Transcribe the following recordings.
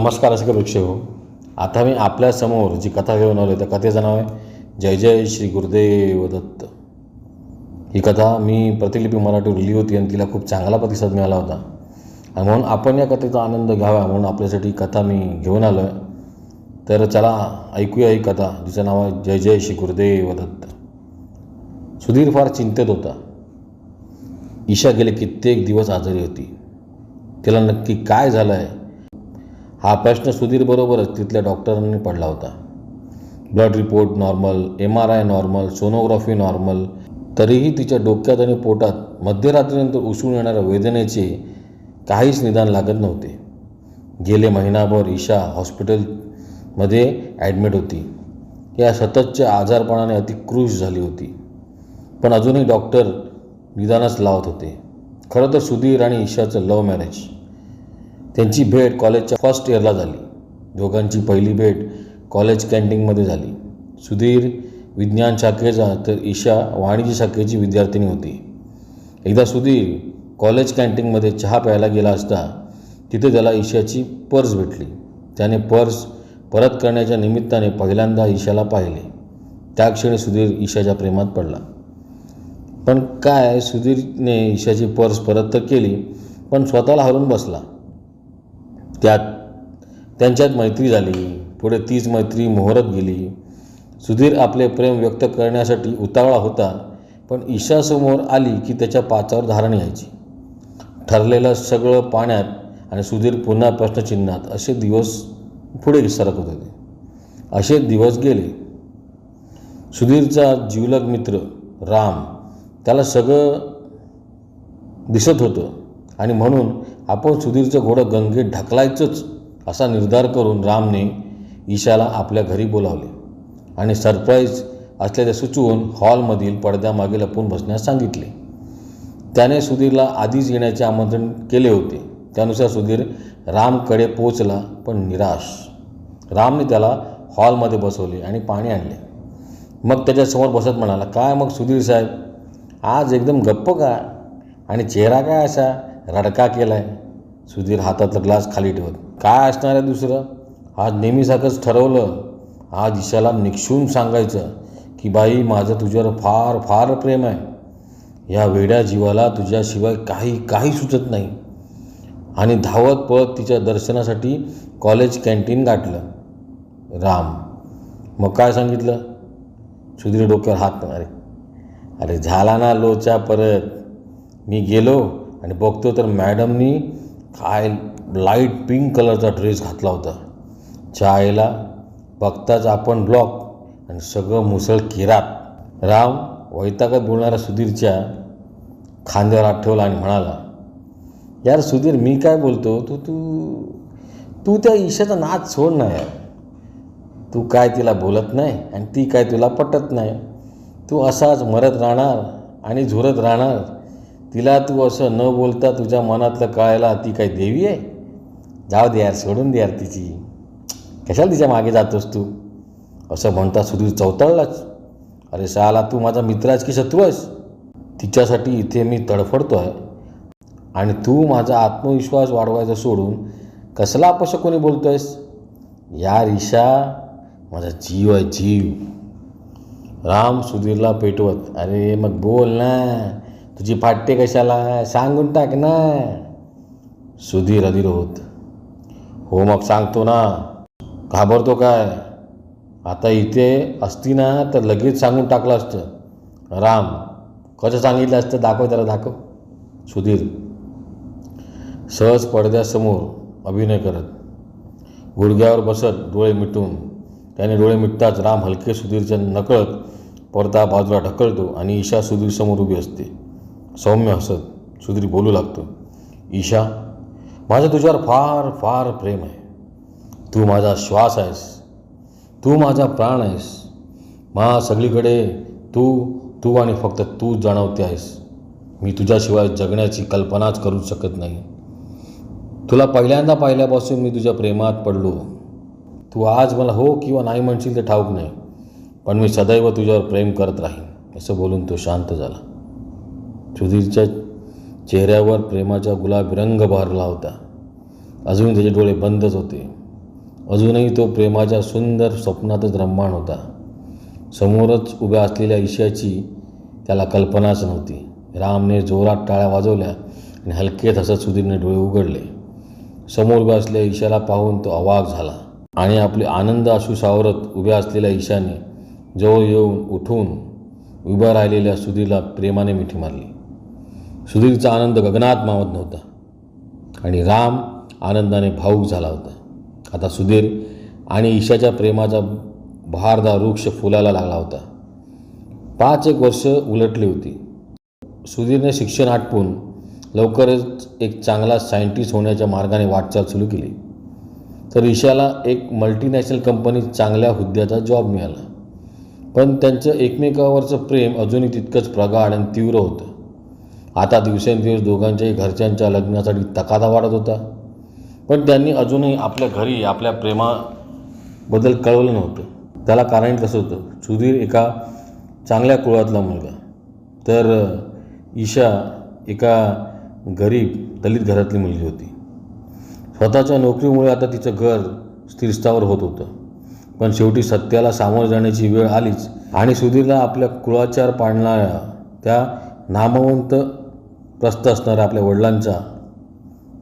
नमस्कार असे प्रेक्षक हो आता मी आपल्यासमोर जी कथा घेऊन आलो त्या कथेचं नाव आहे जय जय श्री गुरुदेव दत्त. ही कथा मी प्रतिलिपी मराठी लिहिली होती आणि तिला खूप चांगला प्रतिसाद मिळाला होता. आणि म्हणून आपण या कथेचा आनंद घ्यावा म्हणून आपल्यासाठी कथा मी घेऊन आलो आहे तर चला ऐकूया ही कथा जिचं नाव आहे जय जय श्री गुरुदेव दत्त. सुधीर फार चिंतेत होता. ईशा गेले कित्येक दिवस आजारी होती. तिला नक्की काय झालं आहे हा प्रश्न सुधीरबरोबरच तिथल्या डॉक्टरांनी पडला होता. Blood report normal M R I normal sonography normal तरीही तिच्या डोक्यात आणि पोटात मध्यरात्रीनंतर उसळून येणाऱ्या वेदनेचे काहीच निदान लागत नव्हते. गेले महिनाभर ईशा हॉस्पिटलमध्ये ॲडमिट होती. या सततच्या आजारपणाने अतिकृश झाली होती. पण अजूनही डॉक्टर निदानच लावत होते. खरं तर सुधीर आणि ईशाचं लव्ह मॅरेज त्यांची भेट कॉलेजच्या फर्स्ट इयरला झाली. दोघांची पहिली भेट कॉलेज कॅन्टीनमध्ये झाली. सुधीर विज्ञान शाखेचा तर ईशा वाणिज्य शाखेची विद्यार्थिनी होती. एकदा सुधीर कॉलेज कॅन्टीनमध्ये चहा प्यायला गेला असता तिथे त्याला ईशाची पर्स भेटली. त्याने पर्स परत करण्याच्या निमित्ताने पहिल्यांदा ईशाला पाहिले. त्या क्षणी सुधीर ईशाच्या प्रेमात पडला. पण काय सुधीरने ईशाची पर्स परत तर केली पण स्वतःला हरून बसला. त्यात त्यांच्यात मैत्री झाली. पुढे तीच मैत्री मोहरत गेली. सुधीर आपले प्रेम व्यक्त करण्यासाठी उतावळा होता पण ईशासमोर आली की त्याच्या पाचावर धारण यायची. ठरलेलं सगळं पाण्यात आणि सुधीर पुन्हा प्रश्नचिन्हात असे दिवस पुढे सरकत होते. असे दिवस गेले. सुधीरचा जीवलग मित्र राम त्याला सगळं दिसत होतं आणि म्हणून आपण सुधीरचं घोडं गंगेत ढकलायचंच असा निर्धार करून रामने ईशाला आपल्या घरी बोलावले. आणि सरप्राईज असल्याचे सुचवून हॉलमधील पडद्यामागे लपून बसण्यास सांगितले. त्याने सुधीरला आधीच येण्याचे आमंत्रण केले होते. त्यानुसार सुधीर रामकडे पोचला पण निराश. रामने त्याला हॉलमध्ये बसवले आणि पाणी आणले. मग त्याच्यासमोर बसत म्हणाला काय मग सुधीर साहेब आज एकदम गप्प का? आणि चेहरा काय असा? रडका केला आहे सुधीर हातातला ग्लास खाली ठेवत काय असणार आहे दुसरं? आज नेहमीसारखंच ठरवलं. आज ईशाला निक्षून सांगायचं की बाई माझं तुझ्यावर फार फार प्रेम आहे. या वेड्या जीवाला तुझ्याशिवाय काही काही सुचत नाही. आणि धावत पळत तिच्या दर्शनासाठी कॉलेज कॅन्टीन गाठलं. राम मग काय सांगितलं? सुधीर डोक्यावर हात अरे अरे झाला ना लोचा परत. मी गेलो आणि बघतो तर मॅडमनी काय लाइट पिंक कलरचा ड्रेस घातला होता. चायला बघताच आपण ब्लॉक आणि सगळं मुसळ किरात राम वैतागात बोलणाऱ्या सुधीरच्या खांद्यावर हात ठेवला आणि म्हणाला यार सुधीर मी काय बोलतो? तू तू तू त्या ईशाचा नाच सोड ना यार. तू काय तिला बोलत नाही आणि ती काय तुला पटत नाही. तू असाच मरत राहणार आणि झुरत राहणार. तिला तू असं न बोलता तुझ्या मनातलं कळायला ती काय देवी आहे? जाऊ दे यार सोडून दे यार तिची. कशाला तिच्यामागे जातोस तू? असं म्हणता सुधीर चौताळलाच अरे साला तू माझा मित्र आहेस की शत्रू आहेस? तिच्यासाठी इथे मी तडफडतो आहे. आणि तू माझा आत्मविश्वास वाढवायचा सोडून कसला अपशकुनी बोलतो आहेस यार ईशा माझा जीव आहे जीव. राम सुधीरला पेटवत. अरे मग बोल ना. तुझी फाटते कशाला? सांगून टाक ना. सुधीर अधीर होत हो मग सांगतो ना. घाबरतो काय? आता इथे असती ना तर लगेच सांगून टाकलं असतं. राम कसं सांगितलं असतं? दाखव त्याला दाखव. सुधीर. सहज पडद्यासमोर अभिनय करत. गुडघ्यावर बसत डोळे मिटून. त्याने डोळे मिटताच राम हलके सुधीरच्या नकळत पडदा बाजूला ढकलतो आणि ईशा सुधीरसमोर उभी असते. सौम्य हसत सुधीर बोलू लागतो. ईशा माझं तुझ्यावर फार फार प्रेम आहे. तू माझा श्वास आहेस. तू माझा प्राण आहेस. मा सगळीकडे तू तू आणि फक्त तू जाणवते आहेस. मी तुझ्याशिवाय जगण्याची कल्पनाच करू शकत नाही. तुला पहिल्यांदा पाहिल्यापासून मी तुझ्या प्रेमात पडलो. तू आज मला हो किंवा नाही म्हणशील ते ठाऊक नाही पण मी सदैव तुझ्यावर प्रेम करत राहीन असं बोलून तो शांत झाला. सुधीरच्या चेहऱ्यावर प्रेमाचा गुलाबी रंग बहरला होता. अजूनही त्याचे डोळे बंदच होते. अजूनही तो प्रेमाच्या सुंदर स्वप्नातच रममाण होता. समोरच उभ्या असलेल्या ईशाची त्याला कल्पनाच नव्हती. रामने जोरात टाळ्या वाजवल्या आणि हलकेत हसत सुधीरने डोळे उघडले. समोर उभ्या असलेल्या ईशाला पाहून तो अवाक झाला आणि आपले आनंद अश्रू सावरत उभ्या असलेल्या ईशाने जवळ येऊन उठून उभ्या राहिलेल्या सुधीरला प्रेमाने मिठी मारली. सुधीरचा आनंद गगनात मावत नव्हता. आणि राम आनंदाने भाऊक झाला होता. आता सुधीर आणि ईशाच्या प्रेमाचा बहारदा वृक्ष फुलायला लागला होता. पाच एक वर्ष उलटली होती. सुधीरने शिक्षण आटपून लवकरच एक चांगला सायंटिस्ट होण्याच्या मार्गाने वाटचाल सुरू केली. तर ईशाला एक मल्टीनॅशनल कंपनीत चांगल्या हुद्द्याचा जॉब मिळाला. पण त्यांचं एकमेकावरचं प्रेम अजूनही तितकंच प्रगाढ आणि तीव्र होतं. आता दिवसेंदिवस दोघांच्याही घरच्यांच्या लग्नासाठी तकादा वाढत होता. पण त्यांनी अजूनही आपल्या घरी आपल्या प्रेमाबद्दल कळवलं नव्हतं. त्याला कारण कसं होतं? सुधीर एका चांगल्या कुळातला मुलगा. तर ईशा एका गरीब दलित घरातली मुलगी होती. स्वतःच्या नोकरीमुळे आता तिचं घर स्थिरस्थावर होत होतं. पण शेवटी सत्याला सामोरं जाण्याची वेळ आलीच आणि सुधीरला आपल्या कुळाचार पाडणाऱ्या त्या नामवंत प्रस्थ असणाऱ्या आपल्या वडिलांच्या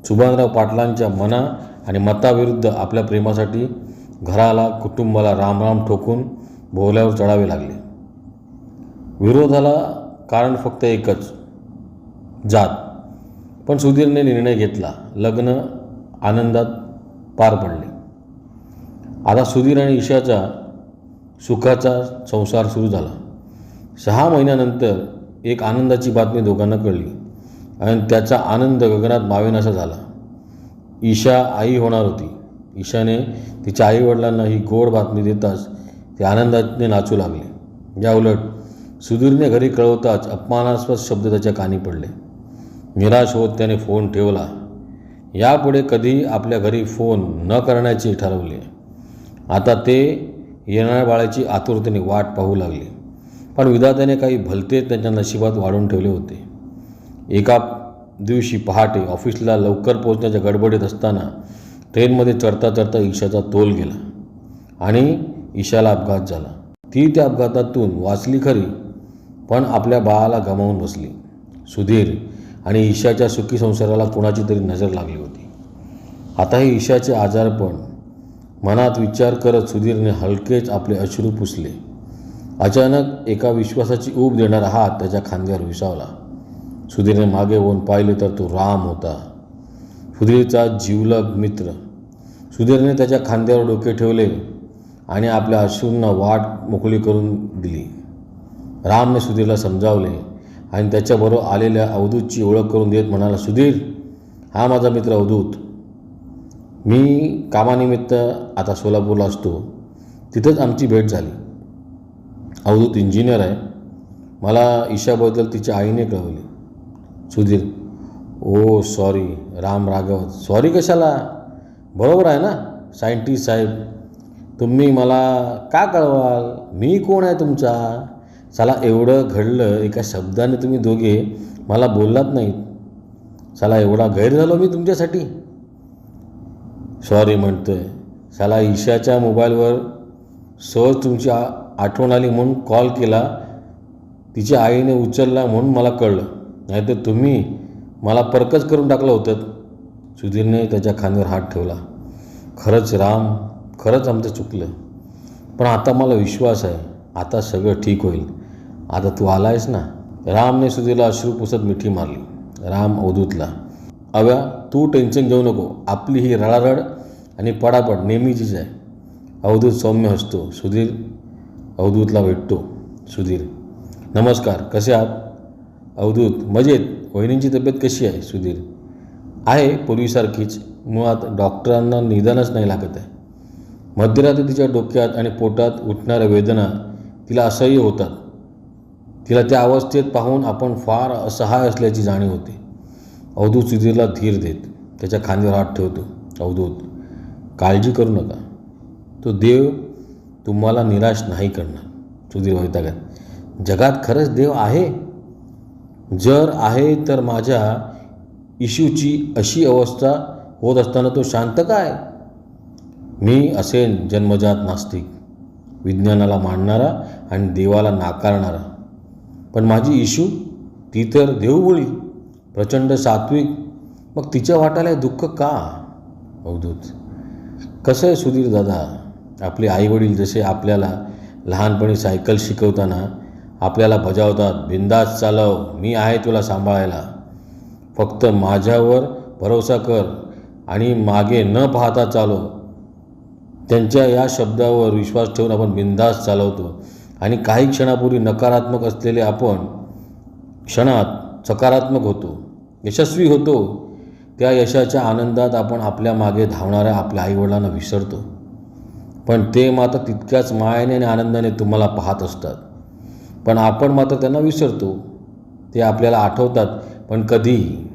सुभानराव पाटलांच्या मना आणि मताविरुद्ध आपल्या प्रेमासाठी घराला कुटुंबाला रामराम ठोकून भोवल्यावर चढावे लागले. विरोधाला कारण फक्त एकच जात. पण सुधीरने निर्णय घेतला. लग्न आनंदात पार पडले. आता सुधीर आणि ईशाचा सुखाचा संसार सुरू झाला. सहा महिन्यानंतर एक आनंदाची बातमी दोघांना कळली. आणि त्याचा आनंद गगनात मावेनासा झाला. ईशा आई होणार होती. ईशाने तिच्या आईवडिलांना ही गोड बातमी देताच ते आनंदाने नाचू लागले. या उलट सुधीरने घरी कळवताच अपमानास्पद शब्द त्याच्या कानी पडले. निराश होत त्याने फोन ठेवला. यापुढे कधी आपल्या घरी फोन न करण्याचे ठरवले. आता ते येणाऱ्या बाळाची आतुरतेने वाट पाहू लागले. पण विधात्याने काही भलते त्यांच्या नशिबात वाढून ठेवले होते. एका दिवशी पहाटे ऑफिसला लवकर पोहोचण्याच्या गडबडीत असताना ट्रेनमध्ये चढता चढता ईशाचा तोल गेला आणि ईशाला अपघात झाला. ती त्या अपघातातून वाचली खरी पण आपल्या बाळाला गमावून बसली. सुधीर आणि ईशाच्या सुखी संसाराला कुणाची तरी नजर लागली होती. आता हे ईशाचे आजारपण मनात विचार करत सुधीरने हलकेच आपले अश्रू पुसले. अचानक एका विश्वासाची ऊब देणारा हात त्याच्या खांद्यावर विसावला. सुधीरने मागे होऊन पाहिले तर तो राम होता. सुधीरचा जीवलग मित्र. सुधीरने त्याच्या खांद्यावर डोके ठेवले आणि आपल्या अश्रूंना वाट मोकळी करून दिली. रामने सुधीरला समजावले आणि त्याच्याबरोबर आलेल्या अवधूतची ओळख करून देत म्हणाला सुधीर हा माझा मित्र अवधूत. मी कामानिमित्त आता सोलापूरला असतो. तिथंच आमची भेट झाली. अवधूत इंजिनियर आहे. मला ईशाबद्दल तिच्या आईने कळवले. Sudhir. Oh sorry Ram Raghav. Sorry कशाला? बरोबर आहे ना? सायंटिस्ट साहेब तुम्ही मला का कळवाल? मी कोण आहे तुमचा? चला एवढं घडलं एका शब्दाने तुम्ही दोघे मला बोललात नाहीत. चला एवढा गैर झालो मी तुमच्यासाठी. सॉरी म्हणतो आहे चला ईशाच्या मोबाईलवर सहज तुमची आठवण आली म्हणून कॉल केला. तिच्या आईने उचलला म्हणून मला कळलं. नाहीतर तुम्ही मला परकच करून टाकलं होतं. सुधीरने त्याच्या खांद्यावर हात ठेवला. खरंच राम खरंच आमचं चुकलं. पण आता मला विश्वास आहे आता सगळं ठीक होईल. आता तू आला आहेस ना? रामने सुधीरला अश्रू पुसत मिठी मारली. राम अवधूतला अव्या तू टेन्शन घेऊ नको. आपली ही रडारड आणि पडापड नेहमीचीच आहे. अवधूत सौम्य हसतो. सुधीर अवधूतला भेटतो. सुधीर नमस्कार. कसे आहात? अवधूत मजेत वहिनींची तब्येत कशी आहे सुधीर? आहे पूर्वीसारखीच मुळात डॉक्टरांना निदानच नाही लागत आहे. मध्यरात्री तिच्या डोक्यात आणि पोटात उठणाऱ्या वेदना तिला असह्य होतात. तिला त्या अवस्थेत पाहून आपण फार असहाय असल्याची जाणीव होते. अवधूत सुधीरला धीर देत त्याच्या खांद्यावर हात ठेवतो. अवधूत काळजी करू नका. तो देव तुम्हाला निराश नाही करणार सुधीर वैतागत. जगात खरंच देव आहे? जर आहे तर माझ्या इशूची अशी अवस्था होत असताना तो शांत काय? मी असेन जन्मजात नास्तिक विज्ञानाला मांडणारा आणि देवाला नाकारणारा. पण माझी इशू ती तर देवबोळी प्रचंड सात्विक मग तिच्या वाटायला हे दुःख का? अवधूत. कसं आहे सुधीर दादा? आपले आईवडील जसे आपल्याला लहानपणी सायकल शिकवताना आपल्याला बजावतात बिंदास चालव मी आहे तुला सांभाळायला. फक्त माझ्यावर भरोसा कर आणि मागे न पाहता चालव. त्यांच्या या शब्दावर विश्वास ठेवून आपण बिंदास चालवतो. आणि काही क्षणापूर्वी नकारात्मक असलेले आपण क्षणात सकारात्मक होतो. यशस्वी होतो. त्या यशाच्या आनंदात आपण आपल्या मागे धावणाऱ्या आपल्या आईवडिलांना विसरतो. पण ते मात्र तितक्याच मायाने आणि आनंदाने तुम्हाला पाहत असतात. पण आपण मात्र त्यांना विसरतो. ते आपल्याला आठवतात पण कधी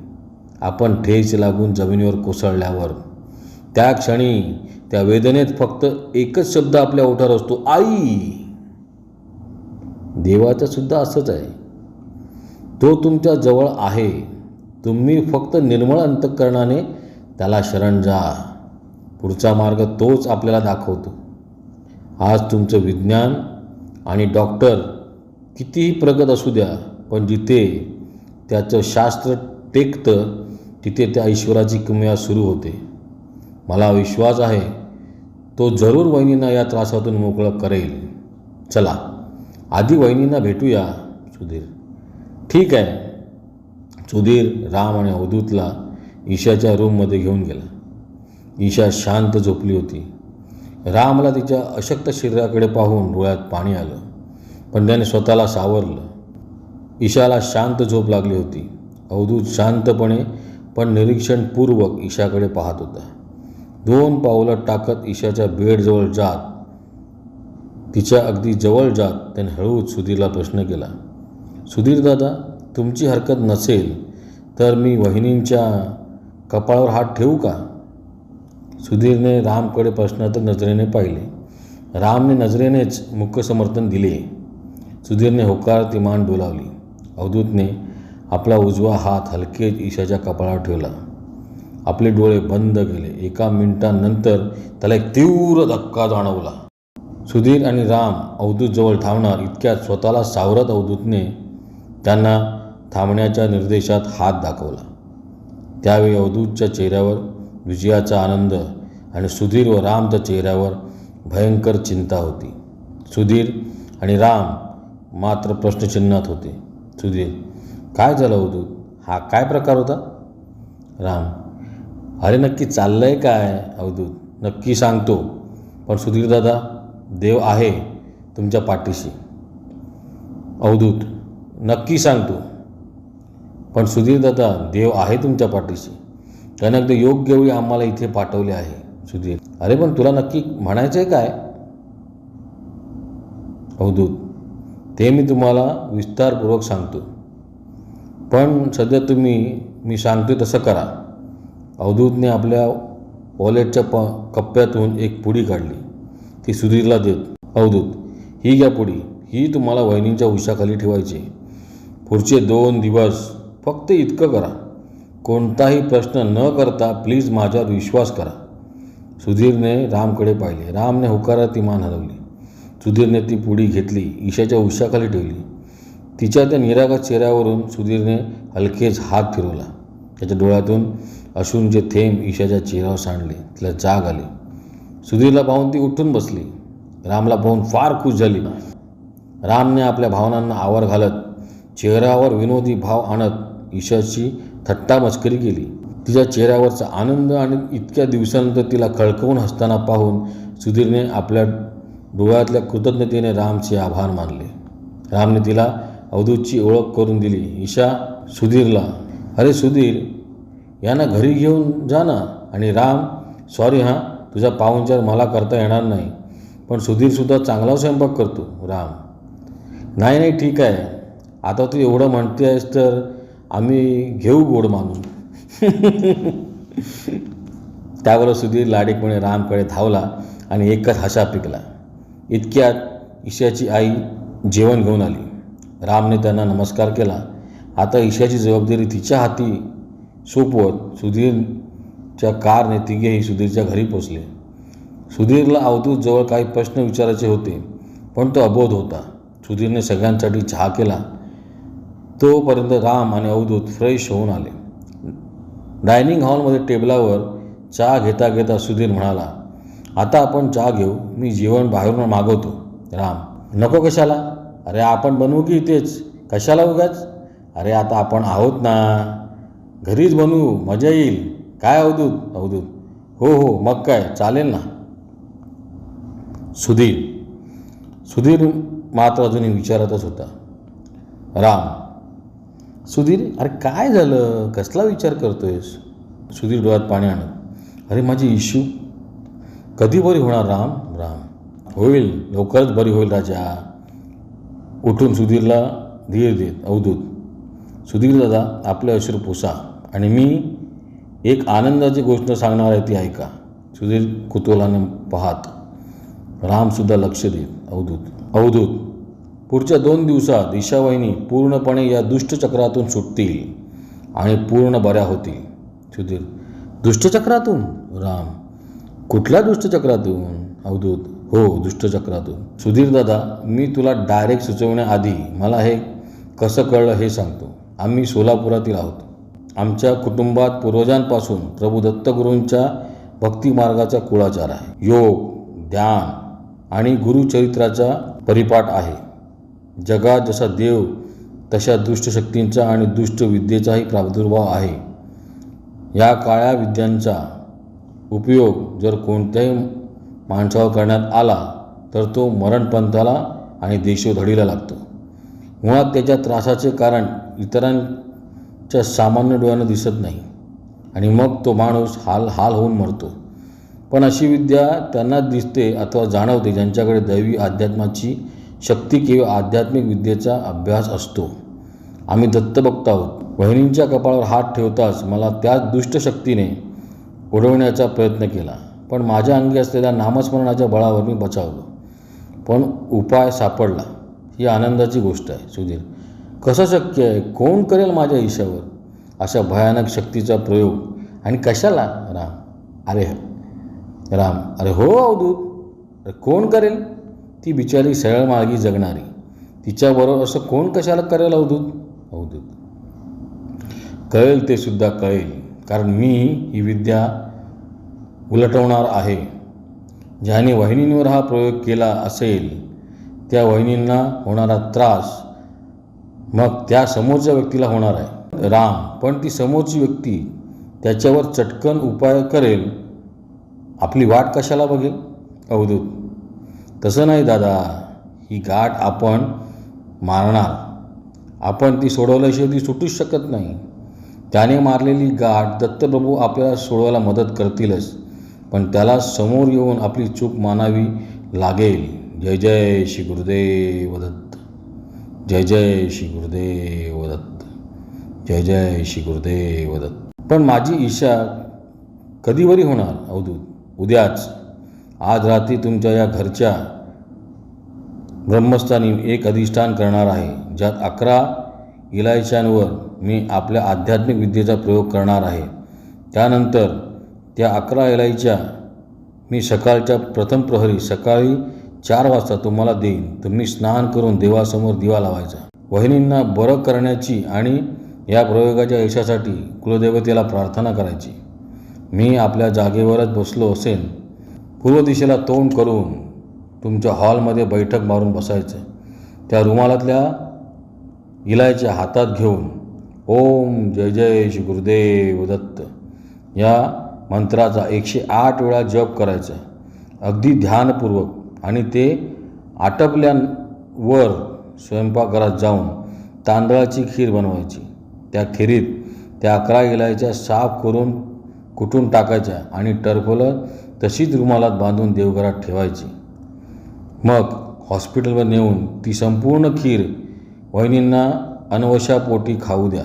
आपण ठेच लागून जमिनीवर कोसळल्यावर. त्या क्षणी त्या वेदनेत फक्त एकच शब्द आपल्या ओठावर असतो आई! देवाचं सुद्धा असंच आहे. तो तुमच्या जवळ आहे. तुम्ही फक्त निर्मळ अंतःकरणाने त्याला शरण जा. पुढचा मार्ग तोच आपल्याला दाखवतो. आज तुमचं विज्ञान आणि डॉक्टर कितीही प्रगत असू द्या पण जिथे त्याचं शास्त्र टेकतं तिथे त्या ईश्वराची किमया सुरू होते. मला विश्वास आहे तो जरूर वहिनींना या त्रासातून मोकळं करेल. चला आधी वहिनींना भेटूया सुधीर. ठीक आहे. सुधीर राम आणि अवधूतला ईशाच्या रूममध्ये घेऊन गेला. ईशा शांत झोपली होती. रामला तिच्या अशक्त शरीराकडे पाहून डोळ्यात पाणी आलं. पण त्याने स्वतःला सावरलं. ईशाला शांत झोप लागली होती. अवधूत शांतपणे पण निरीक्षणपूर्वक ईशाकडे पाहत होता. दोन पावलं टाकत ईशाच्या बेडजवळ जात तिच्या अगदी जवळ जात त्याने हळूच सुधीरला प्रश्न केला. सुधीर दादा तुमची हरकत नसेल तर मी वहिनींच्या कपाळावर हात ठेवू का? सुधीरने रामकडे प्रश्नात नजरेने पाहिले. रामने नजरेनेच मुख्य समर्थन दिले. सुधीरने होकार तिमान डोलावली. अवधूतने आपला उजवा हात हलकेच ईशाच्या कपाळावर ठेवला. आपले डोळे बंद केले. एका मिनिटानंतर त्याला एक तीव्र धक्का जाणवला. सुधीर आणि राम अवधूतजवळ थांबणार इतक्यात स्वतःला सावरत अवधूतने त्यांना थांबण्याच्या निर्देशात हात दाखवला. त्यावेळी अवधूतच्या चेहऱ्यावर विजयाचा आनंद आणि सुधीर व रामच्या चेहऱ्यावर भयंकर चिंता होती. सुधीर आणि राम मात्र प्रश्नचिन्हात होते. सुधीर काय झालं होतं हा काय प्रकार होता? राम अरे नक्की चाललं आहे काय अवधूत नक्की सांगतो. पण सुधीर दादा देव आहे तुमच्या पाठीशी. अवधूत नक्की सांगतो. पण सुधीर दादा देव आहे तुमच्या पाठीशी. त्यानं अगदी योग्य वेळी आम्हाला इथे पाठवले आहे. सुधीर अरे पण तुला नक्की म्हणायचं आहे काय अवधूत ते मी तुम्हाला विस्तारपूर्वक सांगतो. पण सध्या तुम्ही मी सांगतो तसं करा. अवधूतने आपल्या वॉलेटच्या प कप्प्यातून एक पुडी काढली. ती सुधीरला देत अवधूत ही घ्या पुडी. ही तुम्हाला वहिनींच्या उशाखाली ठेवायची पुढचे दोन दिवस फक्त इतकं करा. कोणताही प्रश्न न करता प्लीज माझ्यावर विश्वास करा. सुधीरने रामकडे पाहिले. रामने होकारात ती मान हलवली. सुधीरने ती पुडी घेतली ईशाच्या उशाखाली ठेवली. तिच्या त्या निरागत चेहऱ्यावरून सुधीरने हलकेच हात फिरवला. त्याच्या डोळ्यातून अश्रूंचे थेंब ईशाच्या चेहऱ्यावर सांडले. तिला जाग आली. सुधीरला पाहून ती उठून बसली. रामला पाहून फार खुश झाली. रामने आपल्या भावनांना आवर घालत चेहऱ्यावर विनोदी भाव आणत ईशाची थट्टा मस्करी केली. तिच्या चेहऱ्यावरचा आनंद आणि इतक्या दिवसानंतर तिला खळकवून हसताना पाहून सुधीरने आपल्या डोळ्यातल्या कृतज्ञतेने रामचे आभार मानले. रामने तिला अवधूतची ओळख करून दिली. ईशा सुधीरला अरे सुधीर यांना घरी घेऊन जा ना. आणि राम सॉरी हां तुझा पाहुणचार मला करता येणार नाही. पण सुधीरसुद्धा चांगला स्वयंपाक करतो. राम नाही नाही ठीक आहे. आता तू एवढं म्हणते आहेस तर आम्ही घेऊ गोड मानून. त्यावर सुधीर लाडीकपणे रामकडे धावला आणि एकच हशा पिकला. इतक्यात ईशाची आई जेवण घेऊन आली. रामने त्यांना नमस्कार केला. आता ईशाची जबाबदारी तिच्या हाती. सोपवत सुधीरच्या कारने तिघेही सुधीरच्या घरी पोचले. सुधीरला अवधूत जवळ काही प्रश्न विचारायचे होते पण तो अबोध होता. सुधीरने सगळ्यांसाठी चहा केला. तोपर्यंत राम आणि अवधूत फ्रेश होऊन आले. डायनिंग हॉलमध्ये टेबलावर चहा घेता घेता सुधीर म्हणाला आता आपण चहा घेऊ मी जेवण बाहेरून मागवतो. राम. नको कशाला? अरे आपण बनवू की इथेच? कशाला उगाच? अरे आता आपण आहोत ना. घरीच बनवू मजा येईल. काय अवधूत? अवधूत. हो हो मग काय? चालेल ना. सुधीर. सुधीर मात्र अजूनही विचारतच होता. राम. सुधीर अरे काय झालं? कसला विचार करतोयस? सुधीर डोळ्यात पाणी आणत. अरे माझी इश्यू कधी बरी होणार राम? राम. होईल. लवकरच बरी होईल राजा. उठून सुधीरला धीर देत अवधूत. सुधीर दादा आपले अश्रू पुसा. आणि मी एक आनंदाची गोष्ट सांगणार आहे ती ऐका. सुधीर कुतूहलाने पाहात रामसुद्धा लक्ष देत अवधूत. अवधूत. पुढच्या दोन दिवसात ईशावाहिनी पूर्णपणे या दुष्टचक्रातून सुटतील आणि पूर्ण बऱ्या होतील. सुधीर. दुष्टचक्रातून राम. कुठल्या दुष्टचक्रातून? अवधूत. हो दुष्टचक्रातून. सुधीर दादा मी तुला डायरेक्ट सुचवण्याआधी मला हे कसं कळलं हे सांगतो. आम्ही सोलापुरातील आहोत. आमच्या कुटुंबात पूर्वजांपासून प्रभू दत्तगुरूंच्या भक्तिमार्गाचा कुळाचार आहे. योग ध्यान आणि गुरुचरित्राचा परिपाठ आहे. जगात जसा देव तशा दुष्ट शक्तींचा आणि दुष्ट विद्येचाही प्रादुर्भाव आहे. या काळ्या विद्यांचा उपयोग जर कोणत्याही माणसावर करण्यात आला तर तो मरणपंथाला आणि देशोधडीला लागतो. मुळात त्याच्या त्रासाचे कारण इतरांच्या सामान्य डोळ्यानं दिसत नाही आणि मग तो माणूस हाल हाल होऊन मरतो. पण अशी विद्या त्यांना दिसते अथवा जाणवते ज्यांच्याकडे दैवी अध्यात्माची शक्ती किंवा आध्यात्मिक विद्येचा अभ्यास असतो. आम्ही दत्तभक्त आहोत. बहिणींच्या कपाळावर हात ठेवताच मला त्याच दुष्ट शक्तीने उडवण्याचा प्रयत्न केला. पण माझ्या अंगी असलेल्या नामस्मरणाच्या बळावर मी बचावलो. पण उपाय सापडला. ही आनंदाची गोष्ट आहे सुधीर. कसं शक्य आहे? कोण करेल माझ्या ईशावर अशा भयानक शक्तीचा प्रयोग. आणि कशाला? राम. अरे राम. अरे हो अवधूत. अरे कोण करेल? ती बिचारी सरळ मार्गी जगणारी. तिच्याबरोबर असं कोण कशाला करेल अवधूत? अवधूत. कळेल ते सुद्धा कळेल. कारण मी ही विद्या उलटवणार आहे. ज्याने वहिनींवर हा प्रयोग केला असेल त्या वहिनींना होणारा त्रास मग त्या समोरच्या व्यक्तीला होणार आहे. राम पण ती समोरची व्यक्ती त्याच्यावर चटकन उपाय करेल. आपली वाट कशाला बघेल? अवधूत. तसं नाही दादा. ही गाठ आपण मारणार. आपण ती सोडवल्याशिवाय ती सुटूच शकत नाही. त्याने मारलेली गाठ दत्तप्रभू आपल्याला सोडवायला मदत करतीलच. पण त्याला समोर येऊन आपली चूक मानावी लागेल. जय जय श्री गुरुदेव दत्त. जय जय श्री गुरुदेव दत्त. जय जय श्री गुरुदेव दत्त. पण माझी ईशा कधी बरी होणार अवधूत? उद्याच. आज रात्री तुमच्या या घरच्या ब्रह्मस्थानी एक अधिष्ठान करणार आहे ज्यात अकरा इलायच्यांवर मी आपल्या आध्यात्मिक विद्येचा प्रयोग करणार आहे. त्यानंतर त्या अकरा इलायच्या मी सकाळच्या प्रथम प्रहरी सकाळी चार वाजता तुम्हाला देईन. तुम्ही स्नान करून देवासमोर दिवा लावायचा. वहिनींना बरं करण्याची आणि या प्रयोगाच्या यशासाठी कुलदेवतेला प्रार्थना करायची. मी आपल्या जागेवरच बसलो असेन. पूर्व दिशेला तोंड करून तुमच्या हॉलमध्ये बैठक मारून बसायचं. त्या रुमालातल्या इलायच्या हातात घेऊन ओम जय जय श्री गुरुदेव दत्त. या मंत्राचा एकशे आठ वेळा जप करायचा. अगदी ध्यानपूर्वक. आणि ते आटपल्यावर स्वयंपाकघरात जाऊन तांदळाची खीर बनवायची. त्या खिरीत त्या अकरा इलायच्या साफ करून कुटून टाकायच्या आणि टरफलं तशीच रुमालात बांधून देवघरात ठेवायची. मग हॉस्पिटलवर नेऊन ती संपूर्ण खीर वहिनींना अनवशापोटी खाऊ द्या.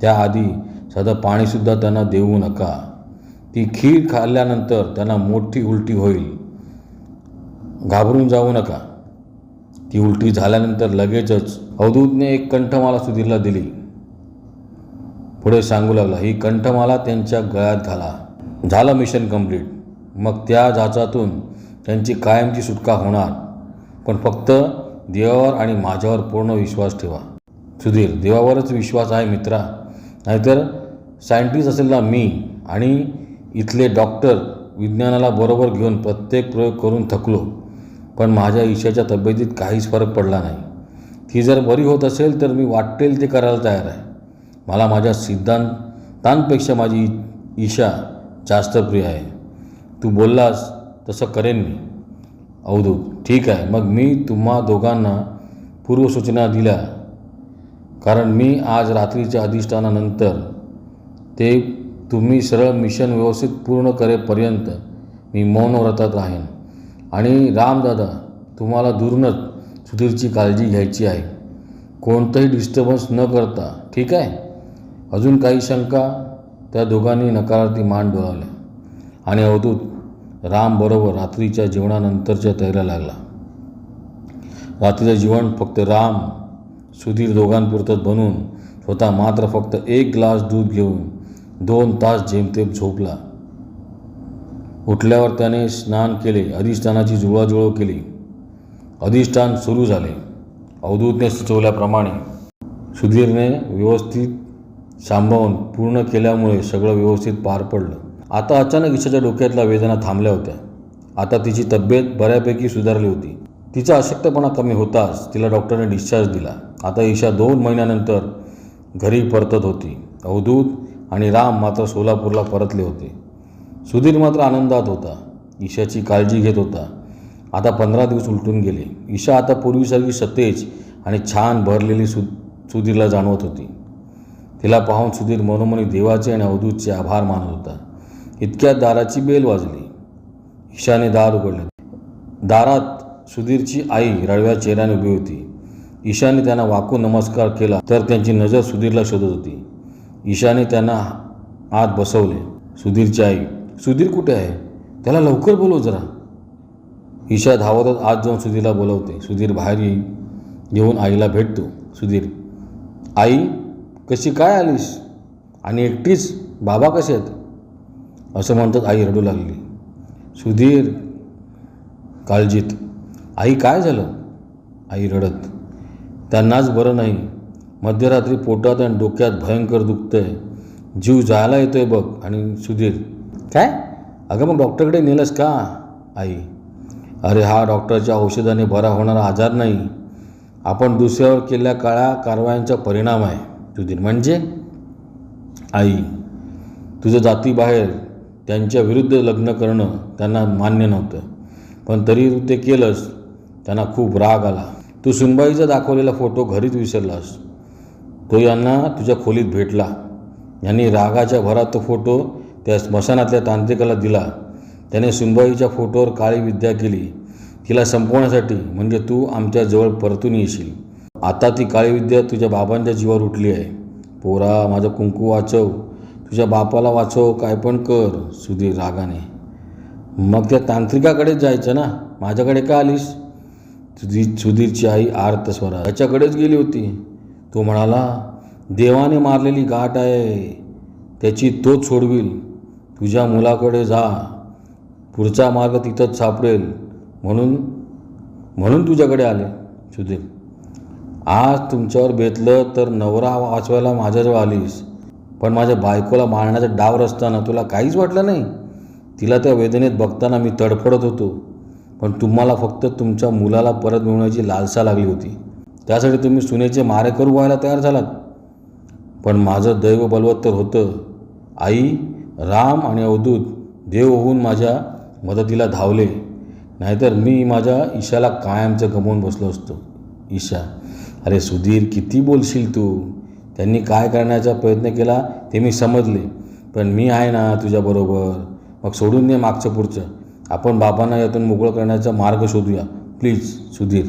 त्याआधी साधं पाणीसुद्धा त्यांना देऊ नका. ती खीर खाल्ल्यानंतर त्यांना मोठी उलटी होईल. घाबरून जाऊ नका. ती उलटी झाल्यानंतर लगेचच अवधूतने एक कंठमाला सुधीरला दिली. पुढे सांगू लागला ही कंठमाला त्यांच्या गळ्यात घाला. झालं मिशन कंप्लीट मग त्या जाचातून त्यांची कायमची सुटका होणार. पण फक्त देवावर आणि माझ्यावर पूर्ण विश्वास ठेवा. सुधीर देवावरच विश्वास आहे मित्रा. नाहीतर सायंटिस्ट असेल ना मी आणि इथले डॉक्टर विज्ञानाला बरोबर घेऊन प्रत्येक प्रयोग करून थकलो पण माझ्या ईशाच्या तब्येतीत काहीच फरक पडला नाही. ती जर बरी होत असेल तर मी वाटेल ते करायला तयार आहे. मला माझ्या सिद्धांतांपेक्षा माझी ईशा जास्त प्रिय आहे. तू बोललास तसं करेन मी. अवधूत ठीक आहे. मग मी तुम्हा दोघांना पूर्वसूचना दिल्या. कारण मी आज रात्रीच्या अधिष्ठानानंतर ते तुम्ही सरळ मिशन व्यवस्थित पूर्ण करेपर्यंत मी मौनव्रतात राहीन. आणि रामदादा तुम्हाला दूरनच सुधीरची काळजी घ्यायची आहे. कोणतंही डिस्टर्बन्स न करता ठीक आहे? अजून काही शंका? त्या दोघांनी नकारार्थी मान डोळावल्या आणि अवधूत रामबरोबर रात्रीच्या जेवणानंतरच्या तयारीला लागला. रात्रीचं जेवण फक्त राम सुधीर दोघांपुरतंच बनवून स्वतः मात्र फक्त एक ग्लास दूध घेऊन दोन तास जेमतेम झोपला. उठल्यावर त्याने स्नान केले अधिष्ठानाची जुळवाजुळव केली. अधिष्ठान सुरू झाले. अवधूतने सुचवल्याप्रमाणे सुधीरने व्यवस्थित सांभाळून पूर्ण केल्यामुळे सगळं व्यवस्थित पार पडलं. आता अचानक ईशाच्या डोक्यातल्या वेदना थांबल्या होत्या. आता तिची तब्येत बऱ्यापैकी सुधारली होती. तिचा अशक्तपणा कमी होताच तिला डॉक्टरने डिस्चार्ज दिला. आता ईशा दोन महिन्यानंतर घरी परतत होती. अवधूत आणि राम मात्र सोलापूरला परतले होते. सुधीर मात्र आनंदात होता. ईशाची काळजी घेत होता. आता पंधरा दिवस उलटून गेले. ईशा आता पूर्वीसारखी सतेज आणि छान भरलेली सु सुधीरला जाणवत होती. तिला पाहून सुधीर मनोमनी देवाचे आणि अवधूतचे आभार मानत होता. इतक्यात दाराची बेल वाजली. ईशाने दार उघडले. दारात सुधीरची आई रडव्या चेहऱ्याने उभी होती. ईशाने त्यांना वाकून नमस्कार केला तर त्यांची नजर सुधीरला शोधत होती. ईशाने त्यांना आत बसवले. सुधीरची आई सुधीर कुठे आहे? त्याला लवकर बोलव जरा. ईशा धावतच आत जाऊन सुधीरला बोलवते. सुधीर बाहेर येई येऊन आईला भेटतो. सुधीर आई कशी काय आलीस? आणि एकटीच बाबा कसे आहेत? असं म्हणतात आई रडू लागली. सुधीर काळजीत आई काय झालं? आई रडत त्यांनाच बरं नाही. मध्यरात्री पोटात आणि डोक्यात भयंकर दुखतंय. जीव जायला येतोय बघ आणि सुधीर. काय? अगं मग डॉक्टरकडे नेलंस का? आई. अरे हा डॉक्टरच्या औषधाने बरा होणारा आजार नाही. आपण दुसऱ्यावर केलेल्या काळ्या कारवायांचा परिणाम आहे. सुधीर म्हणजे? आई तुझं जातीबाहेर त्यांच्या विरुद्ध लग्न करणं त्यांना मान्य नव्हतं. पण तरी तू ते केलंस. त्यांना खूप राग आला. तू सुनबाईचा दाखवलेला फोटो घरीच विसरलास. तो यांना तुझ्या खोलीत भेटला. यांनी रागाच्या भरात तो फोटो त्या स्मशानातल्या तांत्रिकाला दिला. त्याने सुंबाईच्या फोटोवर काळी विद्या केली. तिला संपवण्यासाठी म्हणजे तू आमच्या जवळ परतून येशील. आता ती काळी विद्या तुझ्या बाबांच्या जीवावर उठली आहे. पोरा माझं कुंकू वाचव. तुझ्या बापाला वाचव काय पण कर सुधीर रागाने. मग त्या तांत्रिकाकडेच जायचं ना? माझ्याकडे का आलीस? सुधीर सुधीरची आई आर्त स्वरा त्याच्याकडेच गेली होती. तो म्हणाला देवाने मारलेली गाठ आहे त्याची तोच सोडवील. तुझ्या मुलाकडे जा. पुढचा मार्ग तिथंच सापडेल. म्हणून म्हणून तुझ्याकडे आले सुधीर. आज तुमच्यावर बेतलं तर नवरा वाचवायला माझ्याजवळ आलीस. पण माझ्या बायकोला मारण्याचा डाव रचताना तुला काहीच वाटलं नाही? तिला त्या वेदनेत बघताना मी तडफडत होतो. पण तुम्हाला फक्त तुमच्या मुलाला परत मिळवण्याची लालसा लागली होती. त्यासाठी तुम्ही सुनेचे मारेकरू व्हायला तयार झालात. पण माझं दैव बलवत्तर होतं. आई राम आणि अवधूत देव होऊन माझ्या मदतीला धावले. नाहीतर मी माझ्या ईशाला कायमचं गमवून बसलो असतो. ईशा अरे सुधीर किती बोलशील तू? त्यांनी काय करण्याचा प्रयत्न केला ते मी समजले. पण मी आहे ना तुझ्याबरोबर मग सोडून दे मागचं पुढचं. आपण बाबांना यातून मोकळं करण्याचा मार्ग शोधूया. प्लीज सुधीर.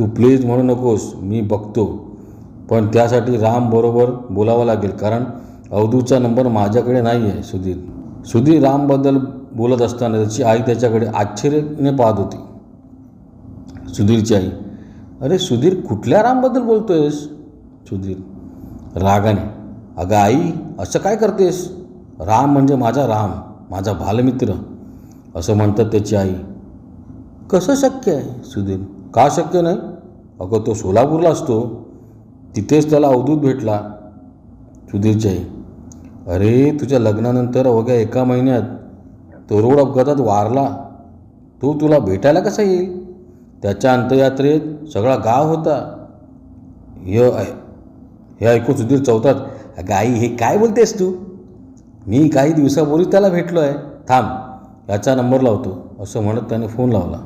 तू प्लीज म्हणू नकोस मी बघतो. पण त्यासाठी रामबरोबर बोलावं लागेल कारण अवधूचा नंबर माझ्याकडे नाही आहे सुधीर. सुधीर रामबद्दल बोलत असताना त्याची आई त्याच्याकडे आश्चर्याने पाहत होती. सुधीरची आई अरे सुधीर कुठल्या रामबद्दल बोलतोयस? सुधीर रागाने. अगं आई असं काय करतेस? राम म्हणजे माझा राम माझा बालमित्र असं म्हणतात त्याची आई. कसं शक्य आहे? सुधीर का शक्य नाही? अगं तो सोलापूरला असतो. तिथेच त्याला अवधूत भेटला. सुधीरच्याही आई अरे तुझ्या लग्नानंतर अवघ्या एका महिन्यात तो रोड अपघातात वारला. तो तुला भेटायला कसा येईल? त्याच्या अंतयात्रेत सगळा गाव होता. हे हे ऐकून सुधीर चौथात अगं आई हे काय बोलतेस तू? मी काही दिवसापूर्वी त्याला भेटलो आहे थांब याचा नंबर लावतो. असं म्हणत त्याने फोन लावला.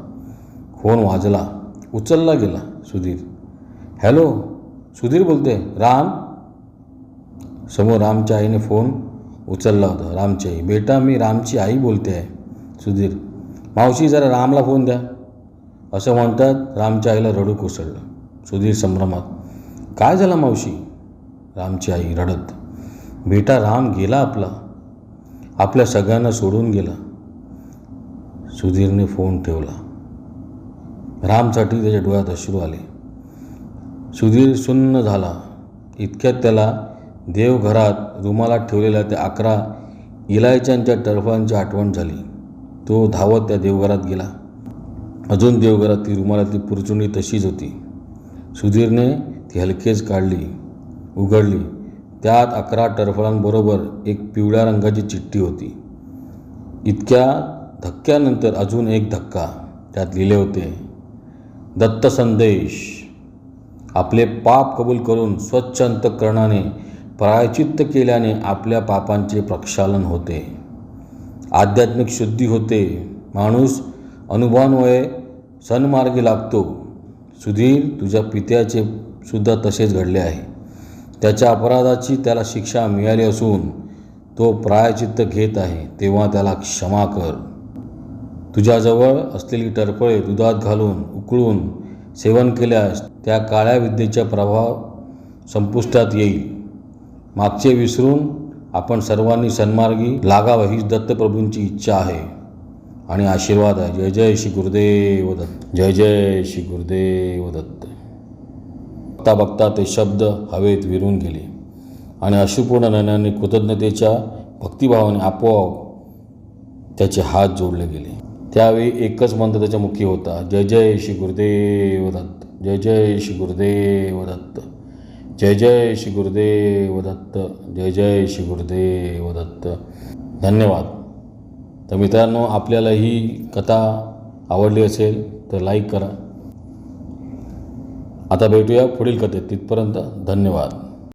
फोन वाजला उचलला गेला. सुधीर. हॅलो सुधीर बोलते. राम. समोर रामच्या आईने फोन उचलला होता. रामची आई बेटा मी रामची आई बोलते. आहे सुधीर मावशी जरा रामला फोन द्या. असं म्हणतात रामच्या आईला रडू कोसळलं. सुधीर संभ्रमात काय झालं मावशी? रामची आई रडत बेटा राम गेला आपला. आपल्या सगळ्यांना सोडून गेला. सुधीरने फोन ठेवला. रामसाठी त्याच्या डोळ्यात अश्रू आले. सुधीर सुन्न झाला. इतक्यात त्याला देवघरात रुमालात ठेवलेल्या त्या अकरा इलायच्यांच्या टर्फांची आठवण झाली. तो धावत त्या देवघरात गेला. अजून देवघरात ती रुमालातली पुरचुंडी तशीच होती. सुधीरने ती हलकेच काढली उघडली. त्यात अकरा टरफळांबरोबर एक पिवळ्या रंगाची चिठ्ठी होती. इतक्या धक्क्यानंतर अजून एक धक्का त्यात लिहिले होते. दत्त संदेश आपले पाप कबूल करून स्वच्छ अंतकरणाने प्रायचित्त केल्याने आपल्या पापांचे प्रक्षालन होते. आध्यात्मिक शुद्धी होते. माणूस अनुभवान्वये सन्मार्गी लागतो. सुधीर तुझ्या पित्याचे सुद्धा तसेच घडले आहे. त्याच्या अपराधाची त्याला शिक्षा मिळाली असून तो प्रायचित्त घेत आहे तेव्हा त्याला क्षमा कर. तुझ्याजवळ असलेली टरफळे दुधात घालून उकळून सेवन केल्यास त्या काळ्या विद्येचा प्रभाव संपुष्टात येईल. मागचे विसरून आपण सर्वांनी सन्मार्गी लागावं हीच दत्तप्रभूंची इच्छा आहे. आणि आशीर्वाद आहे. जय जय श्री गुरुदेव दत्त. जय जय श्री गुरुदेव दत्त. बघता बघता ते शब्द हवेत विरून गेले. आणि अश्रुपूर्ण नयनाने कृतज्ञतेच्या भक्तिभावाने आपोआप त्याचे हात जोडले गेले. त्यावेळी एकच मंत्र त्याच्या मुखी होता. जय जय श्री गुरुदेव दत्त. जय जय श्री गुरुदेव दत्त. जय जय श्री गुरुदेव दत्त. जय जय श्री गुरुदेव दत्त. धन्यवाद. तर मित्रांनो आपल्याला ही कथा आवडली असेल तर लाईक करा. आता भेटूया पुढील कथेत. तिथपर्यंत धन्यवाद.